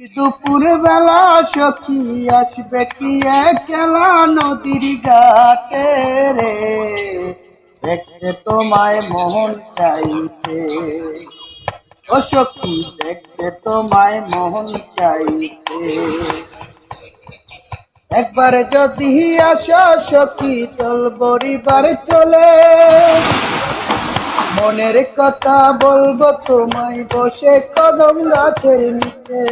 দুপুর বেলা সখী আসবে কি একলা নদীর ঘাটে রে? দেখতে তোমায় মোহন চাইছে। ও সখী, দেখতে তোমায় মোহন চাইছে। একবার যদি আসো সখী, চল পরিবার চলে। মনের কথা বলব তোমায় বসে কদম গাছের নিচে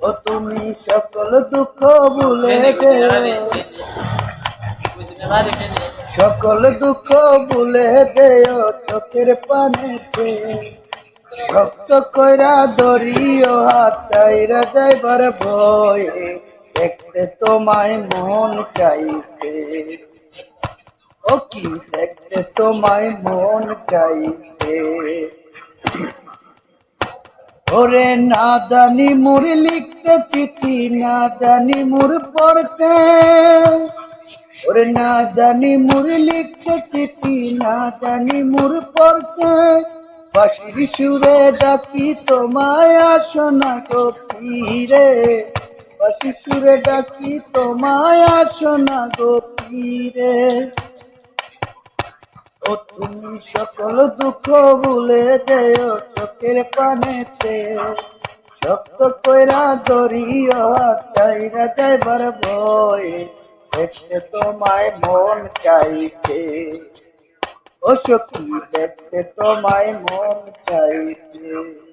ও তুমি সকল দুঃখ ভুলে সকল দুঃখ ভুলে যেও চোখের পানেতে রক্ত কইরা দরিও হাত চাইরা যাইবার ভয়ে দেখতে তোমায় মন চাইছে ও কি দেখতে তোমায় মন চাইছে ওরে না জানি মুর লিখতে চিঠি, না জানি মুর পড়তে। ওরে না জানি মুর লিখতে চিঠি, না জানি মুর পড়তে। বাসির সুরে ডাকি, তোমায় আসো না গো ফিরে। বাসির সুরে ডাকি, তোমায় আসো না গো তুমি সকল দুঃখ ভুলে যেও চোখের পানেতে। শক্ত কইরা দরিয়া চাইরা যাইবার ভয়, দেখতে তোমায় মন চাইছে। ও সখী, দেখতে তোমায় মন চাইছে।